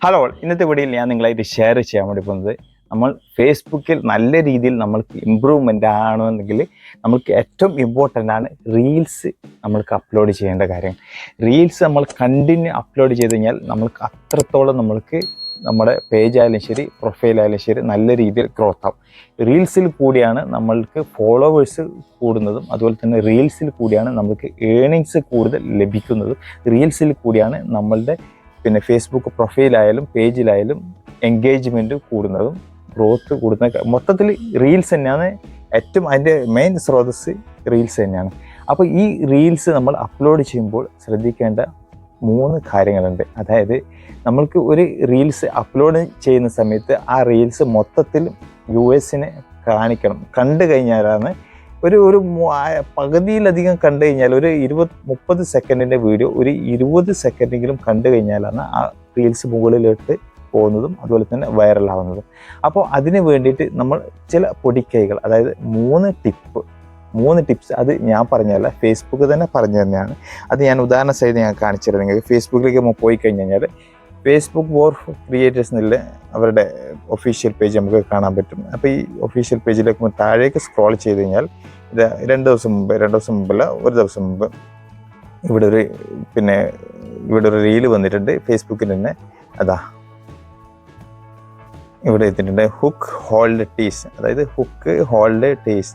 Hello ഇന്നത്തെ വീഡിയോയിൽ ഞാൻ നിങ്ങളായിട്ട് ഷെയർ ചെയ്യാൻ വേണ്ടി പോകുന്നത് നമ്മൾ ഫേസ്ബുക്കിൽ നല്ല രീതിയിൽ നമ്മൾക്ക് ഇമ്പ്രൂവ്മെന്റ് ആണെന്നുണ്ടെങ്കിൽ നമുക്ക് ഏറ്റവും ഇമ്പോർട്ടന്റ് ആണ് റീൽസ് നമ്മൾക്ക് അപ്ലോഡ് ചെയ്യേണ്ട കാര്യം. റീൽസ് നമ്മൾ കണ്ടിന്യൂ അപ്ലോഡ് ചെയ്ത് കഴിഞ്ഞാൽ നമ്മൾക്ക് അത്രത്തോളം നമ്മൾക്ക് നമ്മുടെ പേജ് ആയാലും ശരി പ്രൊഫൈൽ ആയാലും ശരി നല്ല രീതിയിൽ ഗ്രോത്ത് ആവും. റീൽസിൽ കൂടിയാണ് നമ്മൾക്ക് ഫോളോവേഴ്സ് കൂടുന്നതും അതുപോലെ തന്നെ റീൽസിൽ കൂടിയാണ് നമുക്ക് ഏണിങ്സ് കൂടുതൽ ലഭിക്കുന്നതും. റീൽസിൽ കൂടിയാണ് നമ്മളുടെ പിന്നെ ഫേസ്ബുക്ക് പ്രൊഫൈലായാലും പേജിലായാലും എൻഗേജ്മെന്റ് കൂടുന്നതും ഗ്രോത്ത് കൂടുന്ന മൊത്തത്തിൽ റീൽസ് തന്നെയാണ് ഏറ്റവും അതിന്റെ മെയിൻ സ്രോതസ് റീൽസ് തന്നെയാണ്. അപ്പോൾ ഈ റീൽസ് നമ്മൾ അപ്ലോഡ് ചെയ്യുമ്പോൾ ശ്രദ്ധിക്കേണ്ട മൂന്ന് കാര്യങ്ങളുണ്ട്. അതായത് നമ്മൾക്ക് ഒരു റീൽസ് അപ്ലോഡ് ചെയ്യുന്ന സമയത്ത് ആ റീൽസ് മൊത്തത്തിൽ യു എസിനെ കാണിക്കണം. കണ്ടു കഴിഞ്ഞാലാണ് ഒരു ഒരു പകുതിയിലധികം കണ്ടു കഴിഞ്ഞാൽ ഒരു ഇരുപത് മുപ്പത് സെക്കൻഡിന്റെ വീഡിയോ ഒരു ഇരുപത് സെക്കൻഡെങ്കിലും കണ്ടു കഴിഞ്ഞാലാണ് ആ റീൽസ് മുകളിലോട്ട് പോകുന്നതും അതുപോലെ തന്നെ വൈറലാവുന്നതും. അപ്പോൾ അതിന് വേണ്ടിയിട്ട് നമ്മൾ ചില പൊടിക്കൈകൾ അതായത് മൂന്ന് ടിപ്പ് മൂന്ന് ടിപ്സ് അത് ഞാൻ പറഞ്ഞതല്ല ഫേസ്ബുക്ക് തന്നെ പറഞ്ഞു തന്നെയാണ്. അത് ഞാൻ ഉദാഹരണ സഹിതം ഞാൻ കാണിച്ചു തരാം. നിങ്ങൾക്ക് ഫേസ്ബുക്കിലേക്ക് പോയി കഴിഞ്ഞു കഴിഞ്ഞാൽ ഫേസ്ബുക്ക് വോർ ക്രിയേറ്റേഴ്സ് എന്നുള്ള അവരുടെ ഒഫീഷ്യൽ പേജ് നമുക്ക് കാണാൻ പറ്റും. അപ്പോൾ ഈ ഒഫീഷ്യൽ പേജിലേക്ക് താഴേക്ക് സ്ക്രോൾ ചെയ്ത് കഴിഞ്ഞാൽ ഇത് രണ്ട് ദിവസം മുമ്പ് രണ്ട് ദിവസം മുമ്പല്ല ഒരു ദിവസം മുമ്പ് ഇവിടെ ഒരു പിന്നെ ഇവിടെ ഒരു റീൽ വന്നിട്ടുണ്ട് ഫേസ്ബുക്കിൽ തന്നെ അതാ. ഇവിടെ എത്തിയിട്ടുണ്ട് ഹുക്ക് ഹോൾഡ് ടീസ് അതായത് ഹുക്ക് ഹോൾഡ് ടീസ്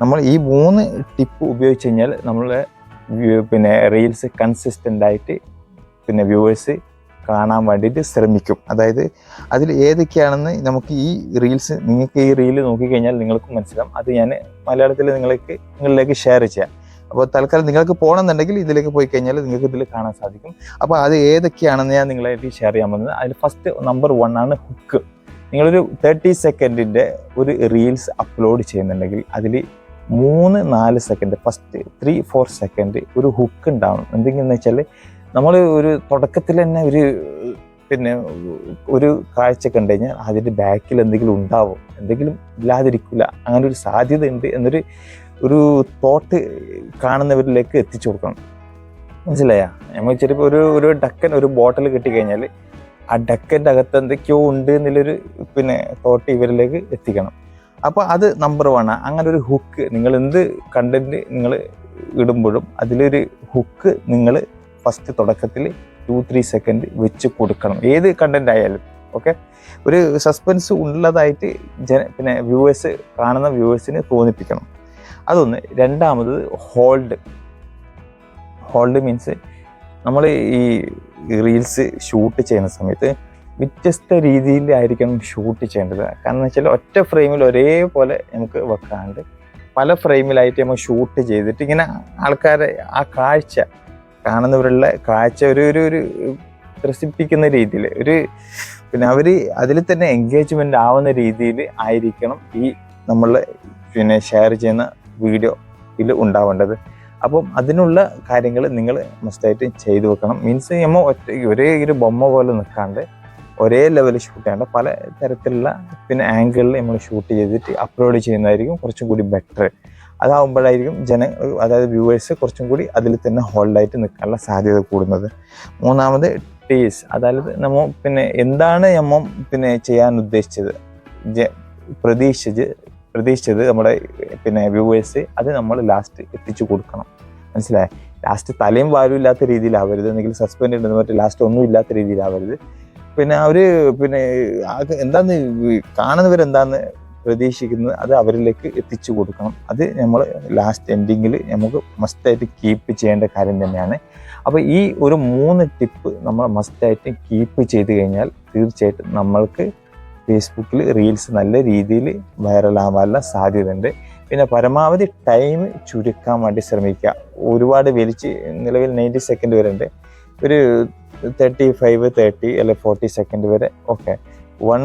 നമ്മൾ ഈ മൂന്ന് ടിപ്പ് ഉപയോഗിച്ച് കഴിഞ്ഞാൽ നമ്മളെ പിന്നെ റീൽസ് കൺസിസ്റ്റന്റ് ആയിട്ട് പിന്നെ വ്യൂവേഴ്സ് കാണാൻ വേണ്ടിയിട്ട് ശ്രമിക്കും. അതായത് അതിൽ ഏതൊക്കെയാണെന്ന് നമുക്ക് ഈ റീൽസ് നിങ്ങൾക്ക് ഈ റീൽ നോക്കിക്കഴിഞ്ഞാൽ നിങ്ങൾക്ക് മനസ്സിലാവും. അത് ഞാൻ മലയാളത്തിൽ നിങ്ങൾക്ക് നിങ്ങളിലേക്ക് ഷെയർ ചെയ്യാം. അപ്പോൾ തൽക്കാലം നിങ്ങൾക്ക് പോകണമെന്നുണ്ടെങ്കിൽ ഇതിലേക്ക് പോയി കഴിഞ്ഞാൽ നിങ്ങൾക്ക് ഇതിൽ കാണാൻ സാധിക്കും. അപ്പോൾ അത് ഏതൊക്കെയാണെന്ന് ഞാൻ നിങ്ങളായിട്ട് ഷെയർ ചെയ്യാൻ പോകുന്നത്. അതിൽ ഫസ്റ്റ് നമ്പർ വൺ ആണ് ഹുക്ക് നിങ്ങളൊരു തേർട്ടി സെക്കൻഡിന്റെ ഒരു റീൽസ് അപ്ലോഡ് ചെയ്യുന്നുണ്ടെങ്കിൽ അതിൽ മൂന്ന് നാല് second first three four second ഒരു ഹുക്ക് ഉണ്ടാവണം എന്തെങ്കിലും വെച്ചാൽ നമ്മൾ ഒരു തുടക്കത്തിൽ തന്നെ ഒരു പിന്നെ ഒരു കാഴ്ച കണ്ടു കഴിഞ്ഞാൽ അതിന്റെ ബാക്കിൽ എന്തെങ്കിലും ഉണ്ടാവും. എന്തെങ്കിലും ഇല്ലാതിരിക്കില്ല അങ്ങനെ ഒരു സാധ്യത ഉണ്ട് എന്നൊരു ഒരു തോട്ട് കാണുന്നവരിലേക്ക് എത്തിച്ചു കൊടുക്കണം. മനസ്സിലായ? നമ്മൾ ചിലപ്പോൾ ഒരു ഒരു ഡക്കൻ ഒരു ബോട്ടിൽ കിട്ടിക്കഴിഞ്ഞാൽ ആ ഡക്കന്റെ അകത്ത് എന്തൊക്കെയോ ഉണ്ട് എന്നുള്ളൊരു പിന്നെ തോട്ട് ഇവരിലേക്ക് എത്തിക്കണം. അപ്പോൾ അത് നമ്പർ വൺ അങ്ങനെ ഒരു ഹുക്ക് നിങ്ങൾ എന്ത് കണ്ടന്റ് നിങ്ങൾ ഇടുമ്പോഴും അതിലൊരു ഹുക്ക് നിങ്ങൾ ഫസ്റ്റ് തുടക്കത്തിൽ ടു ത്രീ സെക്കൻഡ് വെച്ച് കൊടുക്കണം. ഏത് കണ്ടന്റ് ആയാലും ഓക്കെ ഒരു സസ്പെൻസ് ഉള്ളതായിട്ട് ജന പിന്നെ വ്യൂവേഴ്സ് കാണുന്ന വ്യൂവേഴ്സിന് തോന്നിപ്പിക്കണം. അതൊന്ന്. രണ്ടാമത് ഹോൾഡ് ഹോൾഡ് മീൻസ് നമ്മൾ ഈ റീൽസ് ഷൂട്ട് ചെയ്യുന്ന സമയത്ത് വ്യത്യസ്ത രീതിയിലായിരിക്കണം ഷൂട്ട് ചെയ്യേണ്ടത്. കാരണം വെച്ചാൽ ഒറ്റ ഫ്രെയിമിൽ ഒരേപോലെ നമുക്ക് വെക്കാണ്ട് പല ഫ്രെയിമിലായിട്ട് നമ്മൾ ഷൂട്ട് ചെയ്തിട്ട് ഇങ്ങനെ ആൾക്കാരെ ആ കാഴ്ച കാണുന്നവരുള്ള കാഴ്ച ഒരു ഒരു ഒരു ത്രസിപ്പിക്കുന്ന രീതിയിൽ ഒരു പിന്നെ അവർ അതിൽ തന്നെ എൻഗേജ്മെന്റ് ആവുന്ന രീതിയിൽ ആയിരിക്കണം ഈ നമ്മൾ പിന്നെ ഷെയർ ചെയ്യുന്ന വീഡിയോ ഇതിൽ ഉണ്ടാവേണ്ടത്. അപ്പം അതിനുള്ള കാര്യങ്ങൾ നിങ്ങൾ മസ്റ്റായിട്ട് ചെയ്തു വെക്കണം. മീൻസ് നമ്മൾ ഒറ്റ ഒരേ ഒരു ബൊമ്മ പോലെ നിൽക്കാണ്ട് ഒരേ ലെവലിൽ ഷൂട്ട് ചെയ്യേണ്ട പല തരത്തിലുള്ള പിന്നെ ആംഗിളിൽ നമ്മൾ ഷൂട്ട് ചെയ്തിട്ട് അപ്ലോഡ് ചെയ്യുന്നതായിരിക്കും കുറച്ചും കൂടി ബെറ്റർ അതാവുമ്പോഴായിരിക്കും ജന അതായത് വ്യൂവേഴ്സ് കുറച്ചും കൂടി അതിൽ തന്നെ ഹോൾഡായിട്ട് നിൽക്കാനുള്ള സാധ്യത കൂടുന്നത്. മൂന്നാമത് ടേസ് അതായത് നമ്മൾ പിന്നെ എന്താണ് നമ്മൾ പിന്നെ ചെയ്യാൻ ഉദ്ദേശിച്ചത്? പ്രതീക്ഷിച്ച് പ്രതീക്ഷിച്ചത് നമ്മുടെ പിന്നെ വ്യൂവേഴ്സ് അത് നമ്മൾ ലാസ്റ്റ് എത്തിച്ചു കൊടുക്കണം. മനസ്സിലായ? ലാസ്റ്റ് തലയും വാലും ഇല്ലാത്ത രീതിയിലാവരുത്. എന്തെങ്കിലും സസ്പെൻഡ് ഉണ്ടെന്ന് മറ്റേ ലാസ്റ്റ് ഒന്നും ഇല്ലാത്ത രീതിയിലാവരുത്. പിന്നെ അവർ പിന്നെ എന്താന്ന് കാണുന്നവരെന്താന്ന് പ്രതീക്ഷിക്കുന്നത് അത് അവരിലേക്ക് എത്തിച്ചു കൊടുക്കണം. അത് നമ്മൾ ലാസ്റ്റ് എൻഡിങ്ങിൽ നമുക്ക് മസ്റ്റായിട്ട് കീപ്പ് ചെയ്യേണ്ട കാര്യം തന്നെയാണ്. അപ്പോൾ ഈ ഒരു മൂന്ന് ടിപ്പ് നമ്മൾ മസ്റ്റായിട്ട് കീപ്പ് ചെയ്ത് കഴിഞ്ഞാൽ തീർച്ചയായിട്ടും നമ്മൾക്ക് ഫേസ്ബുക്കിൽ റീൽസ് നല്ല രീതിയിൽ വൈറലാവാനുള്ള സാധ്യതയുണ്ട്. പിന്നെ പരമാവധി ടൈം ചുരുക്കാൻ വേണ്ടി ശ്രമിക്കുക. ഒരുപാട് വലിച്ച് നിലവിൽ നയന്റി സെക്കൻഡ് വരെ ഉണ്ട്. ഒരു തേർട്ടി ഫൈവ് തേർട്ടി അല്ലെ ഫോർട്ടി സെക്കൻഡ് വരെ ഓക്കെ വൺ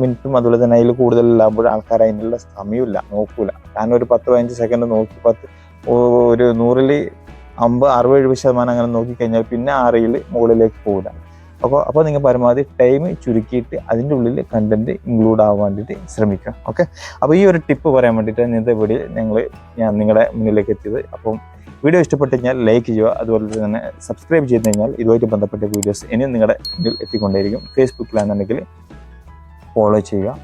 മിനിറ്റും അതുപോലെ തന്നെ അതിൽ കൂടുതൽ ഇല്ലാകുമ്പോൾ ആൾക്കാർ അതിനുള്ള സമയമില്ല നോക്കൂല. കാരണം ഒരു പത്ത് പതിനഞ്ച് സെക്കൻഡ് നോക്കി പത്ത് ഒരു നൂറിൽ അമ്പത് അറുപത് എഴുപത് ശതമാനം അങ്ങനെ നോക്കിക്കഴിഞ്ഞാൽ പിന്നെ ആ റീൽ മുകളിലേക്ക് പോകില്ല അപ്പോൾ അപ്പോൾ നിങ്ങൾ പരമാവധി ടൈം ചുരുക്കിയിട്ട് അതിന്റെ ഉള്ളിൽ കണ്ടന്റ് ഇൻക്ലൂഡ് ആവാൻ വേണ്ടിയിട്ട് ശ്രമിക്കുക ഓക്കെ അപ്പോൾ ഈ ഒരു ടിപ്പ് പറയാൻ വേണ്ടിയിട്ട് ഇന്നത്തെ വീഡിയോ ഞങ്ങൾ ഞാൻ നിങ്ങളുടെ മുന്നിലേക്ക് എത്തിയത്. അപ്പം വീഡിയോ ഇഷ്ടപ്പെട്ട് കഴിഞ്ഞാൽ ലൈക്ക് ചെയ്യുക അതുപോലെ തന്നെ സബ്സ്ക്രൈബ് ചെയ്ത് കഴിഞ്ഞാൽ ഇതുമായിട്ട് ബന്ധപ്പെട്ട വീഡിയോസ് ഇനിയും നിങ്ങളുടെ മുന്നിൽ എത്തിക്കൊണ്ടേയിരിക്കും. ഫേസ്ബുക്കിലാണെന്നുണ്ടെങ്കിൽ ഫോളോ ചെയ്യുക.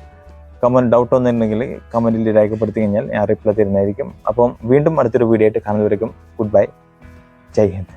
കമന്റ് ഡൗട്ട് ഒന്നുണ്ടെങ്കിൽ കമന്റിൽ രേഖപ്പെടുത്തി കഴിഞ്ഞാൽ ഞാൻ റിപ്ലൈ തരുന്നതായിരിക്കും. അപ്പം വീണ്ടും അടുത്തൊരു വീഡിയോ ആയിട്ട് കാണുന്നവരേക്കും ഗുഡ് ബൈ ജയ് ഹിന്ദ്.